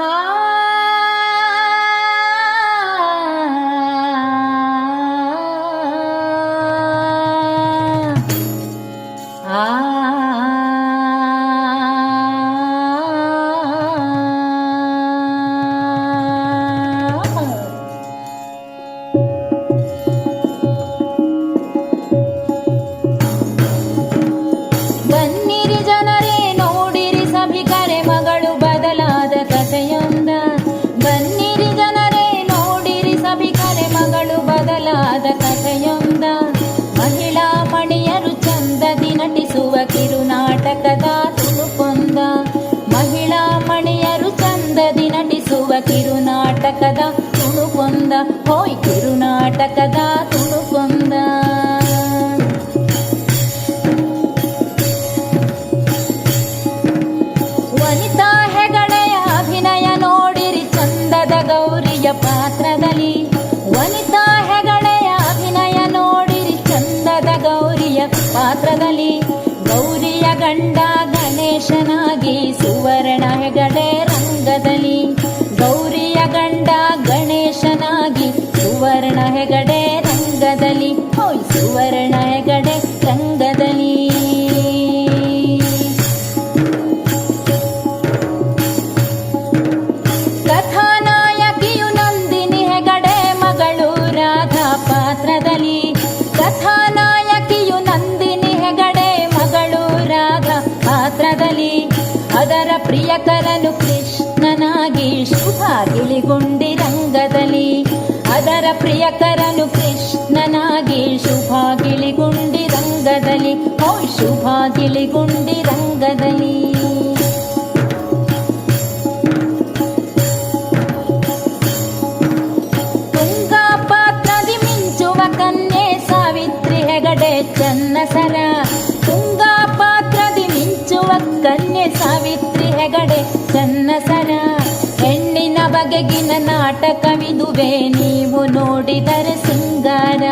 Ah. ಮಗಳು ಬದಲಾದ ಕಥೆಯೊಂದ ಮಹಿಳಾ ಮಣಿಯರು ಚಂದದಿ ನಟಿಸುವ ಕಿರುನಾಟಕದ ತುಣುಕೊಂದ ಮಹಿಳಾ ಮಣಿಯರು ಚಂದದಿ ನಟಿಸುವ ಕಿರುನಾಟಕದ ತುಣುಕೊಂದ ಹೋಯ್ ಕಿರುನಾಟಕದ ತುಣುಕೊಂದ ಗಣೇಶನಾಗಿ ಸುವರ್ಣ ಹೆಗಡೆ ರಂಗದಲ್ಲಿ ಗೌರಿಯ ಗಂಡ ಗಣೇಶನಾಗಿ ಸುವರ್ಣ ಹೆಗಡೆ ರಂಗದಲ್ಲಿ. ಹೋಯ್ ಸುವರ್ಣ ಹೆಗಡೆ ಪಾತ್ರದಲ್ಲಿ ಅದರ ಪ್ರಿಯಕರನು ಕೃಷ್ಣನಾಗಿ ಶುಭ ಗಿಳಿಗುಂಡಿ ರಂಗದಲ್ಲಿ. ಅದರ ಪ್ರಿಯಕರನು ಕೃಷ್ಣನಾಗಿ ಶುಭ ಗಿಳಿಗುಂಡಿ ರಂಗದಲ್ಲಿ. ಓ ಶುಭ ಕನ್ಯೆ ಸಾವಿತ್ರಿ ಹೆಗಡೆ ಚನ್ನಸರ ಹೆಣ್ಣಿನ ಬಗೆಗಿನ ನಾಟಕವಿದುವೆ, ನೀವು ನೋಡಿದರೆ ಸಿಂಗಾರ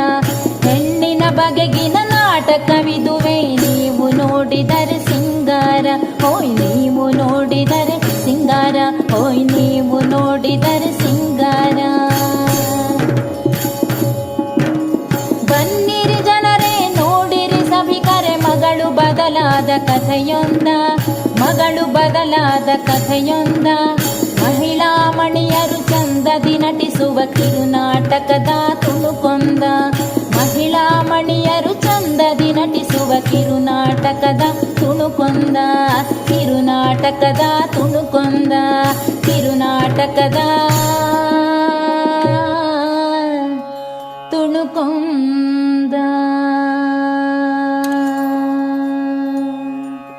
ಹೆಣ್ಣಿನ ಬಗೆಗಿನ ನಾಟಕವಿದುವೆ, ನೀವು ನೋಡಿದರೆ ಸಿಂಗಾರ ಓಯ್, ನೀವು ನೋಡಿದರೆ ಸಿಂಗಾರ ಓಯ್, ನೀವು ನೋಡಿದರೆ ಬದಲಾದ ಕಥೆಯೊಂದ ಮಗಳು ಬದಲಾದ ಕಥೆಯೊಂದ ಮಹಿಳಾ ಮಣಿಯರು ಚಂದದಿ ನಟಿಸುವ ಕಿರುನಾಟಕದ ತುಣುಕೊಂದ ಮಹಿಳಾ ಮಣಿಯರು ಚಂದದಿ ನಟಿಸುವ ಕಿರುನಾಟಕದ ತುಣುಕೊಂದ ಕಿರುನಾಟಕದ ತುಣುಕೊಂದ ಕಿರುನಾಟಕದ ತುಣುಕೊಂದ